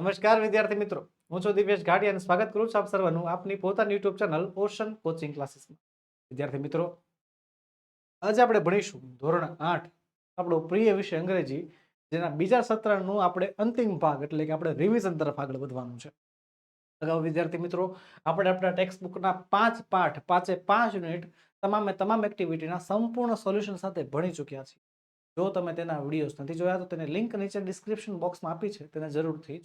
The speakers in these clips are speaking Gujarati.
નમસ્કાર, વિદ્યાર્થી મિત્રો. હું છું દિવ્યેશ ઘાટી અને સ્વાગત કરું છું આપ સર્વનું આપની પોતાની યુટ્યુબ ચેનલ ઓશન કોચિંગ ક્લાસીસમાં. વિદ્યાર્થી મિત્રો, આજે આપણે ભણીશું ધોરણ આઠ, આપણો પ્રિય વિષય અંગ્રેજી, જેના બીજા સત્રનું આપણે અંતિમ ભાગ, એટલે કે આપણે રિવિઝન તરફ આગળ વધવાનું છે. અગાઉ વિદ્યાર્થી મિત્રો, આપણે આપણા ટેક્સ્ટ બુકના પાંચ પાઠ, પાંચે પાંચ યુનિટ તમામે તમામ એક્ટિવિટીના સંપૂર્ણ સોલ્યુશન સાથે ભણી ચૂક્યા છીએ. જો તમે તેના વિડીયોઝ નથી જોયા, તો તેને લિંક નીચે ડિસ્ક્રિપ્શન બોક્સમાં આપી છે, તેને જરૂરથી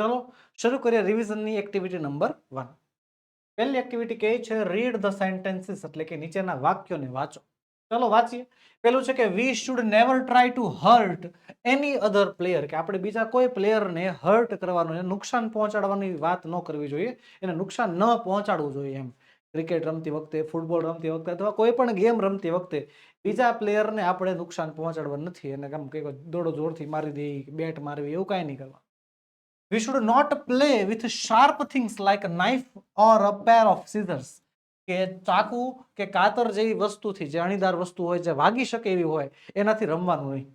ચાલો શરૂ કરીએ રિવિઝનની એક્ટિવિટી નંબર વન પહેલી એક્ટિવિટી કહે છે? રીડ ધ સેન્ટેન્સીસ એટલે કે નીચેના વાક્યોને વાંચો. ચાલો વાંચીએ. પેલું છે કે we should never try to hurt any other player કે આપણે બીજા કોઈ પ્લેયરને હર્ટ કરવાનું નુકસાન પહોંચાડવાની વાત ન કરવી જોઈએ. એને નુકસાન ન પહોંચાડવું જોઈએ એમ. ક્રિકેટ રમતી વખતે ફૂટબોલ રમતી વખતે અથવા કોઈ પણ ગેમ રમતી વખતે બીજા પ્લેયરને આપણે નુકસાન પહોંચાડવા નથી. એને કેમ કે દોડો જોરથી મારી દે બેટ મારવી, એવું કાંઈ નહીં કરવા we should not play with sharp things like a knife or a pair of scissors કે ચાકુ કે કાતર જેવી વસ્તુથી જે અણીદાર વસ્તુ હોય જે વાગી શકે એવી હોય એનાથી રમવાનું નહીં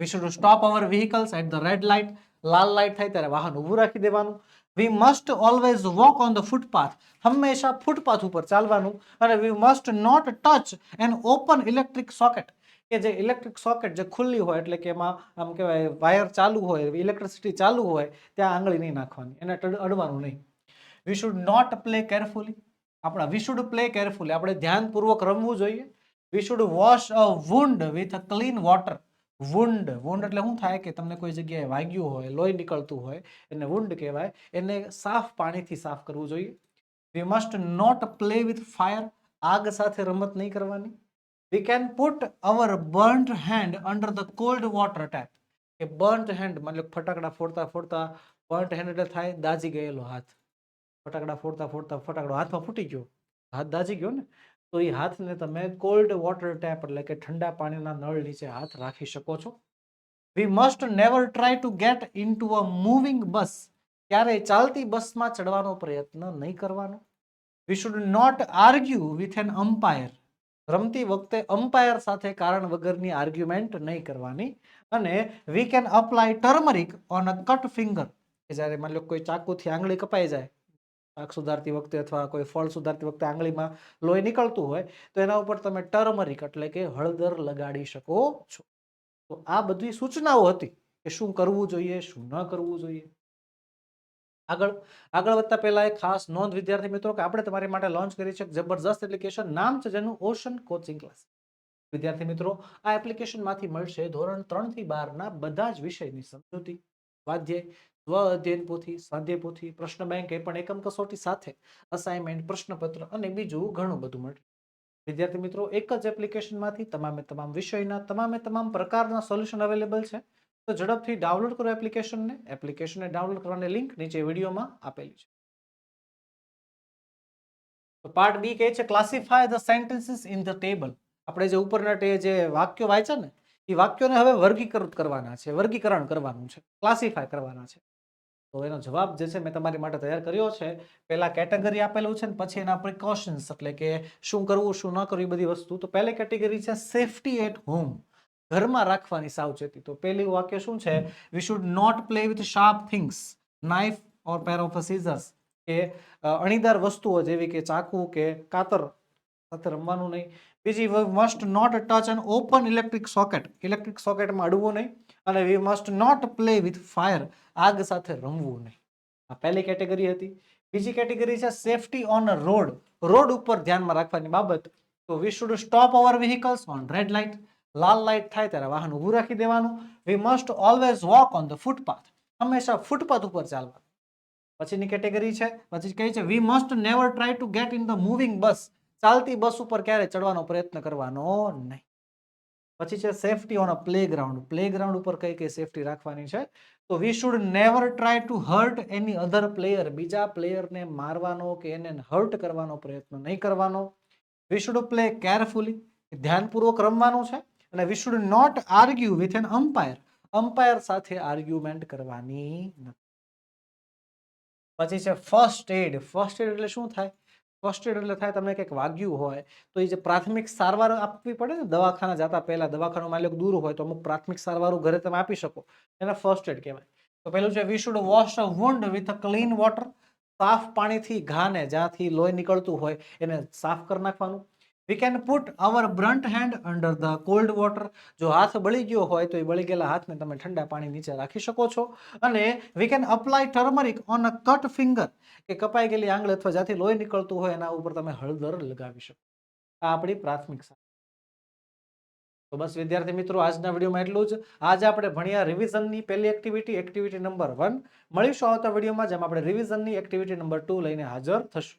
we should stop our vehicles at the red light લાલ લાઇટ થાય ત્યારે વાહન ઊભું રાખી દેવાનું we must always walk on the footpath હંમેશા ફૂટપાથ ઉપર ચાલવાનું અને we must not touch an open electric socket કે જે ઇલેક્ટ્રિક સોકેટ જે ખુલ્લી હોય, એટલે કે એમાં આમ કહેવાય વાયર ચાલુ હોય ઇલેક્ટ્રિસિટી ચાલુ હોય, ત્યાં આંગળી નહીં નાખવાની, એને અડવાનું નહીં. We should not play carefully આપણા વી શુડ પ્લે કેરફુલી આપણે ધ્યાનપૂર્વક રમવું જોઈએ. We should wash a wound with a clean water wound wound એટલે શું થાય કે તમને કોઈ જગ્યાએ વાગ્યું હોય, લોહી નીકળતું હોય, એને વુંડ કહેવાય, એને સાફ પાણીથી સાફ કરવું જોઈએ. We must not play with fire આગ સાથે રમત નહીં કરવાની. We can put our burnt hand under the cold water tap કે burnt હેન્ડ મતલબ ફટાકડા ફોડતા ફોડતા બર્ન્ટ હેન્ડ એટલે થાય દાજી ગયેલો હાથ. ફટાકડા ફોડતા ફોડતા ફટાકડો હાથમાં ફૂટી ગયો. હાથ દાજી ગયો ને? તો એ હાથને તમે કોલ્ડ વોટર ટેપ એટલે કે ઠંડા પાણીના નળ નીચે હાથ રાખી શકો છો. We must never try to get into a moving bus ક્યારેય ચાલતી બસમાં ચડવાનો પ્રયત્ન નહીં કરવાનો. We should not argue with an umpire રમતી વખતે અમ્પાયર સાથે કારણ વગરની આર્ગ્યુમેન્ટ નહીં કરવાની. અને we can apply turmeric on a cut finger જ્યારે માની લો કોઈ ચાકુથી આંગળી કપાઈ જાય શાક સુધારતી વખતે અથવા કોઈ ફળ સુધારતી વખતે આંગળીમાં લોહી નીકળતું હોય, તો એના ઉપર તમે ટર્મરિક એટલે કે હળદર લગાડી શકો છો. તો આ બધી સૂચનાઓ હતી કે શું કરવું જોઈએ, શું ન કરવું જોઈએ. આગળ આગળ વધતા પહેલા એક ખાસ નોંધ વિદ્યાર્થી મિત્રો કે આપણે તમારી માટે લોન્ચ કરી છે જબરજસ્ત એપ્લિકેશન નામ છે જેનું ઓશન કોચિંગ ક્લાસ વિદ્યાર્થી મિત્રો, આ એપ્લિકેશનમાંથી મળશે ધોરણથી બારના બધા જ વિષયની સમજૂતી સ્વાધ્યાય સ્વ પોથી સ્વાધ્યાય પોથી, પ્રશ્ન બેંક એ પણ એકમ કસોટી સાથે અસાઇનમેન્ટ પ્રશ્નપત્ર અને બીજું ઘણું બધું મળે. વિદ્યાર્થી મિત્રો, એક જ એપ્લિકેશનમાંથી તમામે તમામ વિષયના, તમામે તમામ પ્રકારના સોલ્યુશન અવેલેબલ છે. તો ઝડપથી ડાઉનલોડ કરો એપ્લિકેશનને એપ્લિકેશનને ડાઉનલોડ કરવાની લિંક નીચે વિડીયોમાં આપેલી છે. તો પાર્ટ બી કહે છે classify the sentences in the table આપણે જે ઉપરના ટે જે વાક્યો વાંચ્યા ને, એ વાક્યોને હવે વર્ગીકૃત કરવાના છે, વર્ગીકરણ કરવાનું છે ક્લાસિફાય કરવાના છે. તો એનો જવાબ જે છે મેં તમારી માટે તૈયાર કર્યો છે. પહેલા કેટેગરી આપેલું છે ને પછી એના પ્રિકોશન્સ એટલે કે શું કરવું, શું ન કરવું એ બધી વસ્તુ. તો પહેલી કેટેગરી છે સેફટી એટ હોમ ઘરમાં રાખવાની સાવચેતી. તો પહેલું વાક્ય શું છે? We should not play with sharp things knife or pair of scissors કે અણીદાર વસ્તુઓ જેવી કે ચાકુ કે કાતર. સાથે રમવાનું નહીં. બીજી must not touch an open electric socket electric સોકેટમાં અડવું નહીં અને we must not play with fire આગ સાથે રમવું નહીં. આ પહેલી કેટેગરી હતી. બીજી કેટેગરી છે સેફટી ઓન રોડ રોડ ઉપર ધ્યાનમાં રાખવાની બાબત, તો we should stop our vehicles on red light લાલ લાઇટ થાય ત્યારે વાહન ઊભું રાખી દેવાનું. We must always walk on the footpath હંમેશા ફૂટપાથ ઉપર ચાલવાનું. પછીની કેટેગરી છે, પછી કહે છે we must never try to get in the moving bus ચાલતી બસ ઉપર ક્યારે ચડવાનો પ્રયત્ન કરવાનો નહીં. પછી છે safety on a playground playground ઉપર કઈ કઈ સેફટી રાખવાની છે? તો we should never try to hurt any other player બીજા પ્લેયરને મારવાનો કે એને હર્ટ કરવાનો પ્રયત્ન નહીં કરવાનો. વી શુડ પ્લે કેરફુલી ધ્યાનપૂર્વક રમવાનું છે. અને we should not argue with an umpire umpire સાથે આર્ગ્યુમેન્ટ કરવાની નથી. પછી છે ફર્સ્ટ એડ ફર્સ્ટ એડ એટલે શું થાય? ફર્સ્ટ એડ એટલે થાય તમને કંઈક વાગ્યું હોય, તો એ જે પ્રાથમિક સારવાર આપવી પડે ને દવાખાના જતા પહેલાં દવાખાનું માની લો દૂર હોય તો અમુક પ્રાથમિક સારવારો ઘરે તમે આપી શકો, એને ફર્સ્ટ એડ કહેવાય. તો પહેલું છે we should wash a wound with a clean water સાફ પાણીથી ઘાને જ્યાંથી લોહી નીકળતું હોય એને સાફ કરી નાખવાનું. We can put our burnt hand under the cold water જો હાથ બળી ગયો હોય તો એ બળી ગયેલા હાથને તમે ઠંડા પાણી નીચે રાખી શકો છો. અને we can apply turmeric on a cut finger કે કપાઈ ગયેલી આંગળી અથવા જ્યાંથી લોહી નીકળતું હોય એના ઉપર તમે હળદર લગાવી શકો. આ આપણી પ્રાથમિક તો બસ વિદ્યાર્થી મિત્રો, આજના વિડીયોમાં એટલું જ. આજે આપણે ભણ્યા રિવિઝનની પહેલી એક્ટિવિટી એક્ટિવિટી નંબર વન મળીશું આવતા વિડીયોમાં, જેમ આપણે રિવિઝનની એક્ટિવિટી નંબર ટુ લઈને હાજર થશું.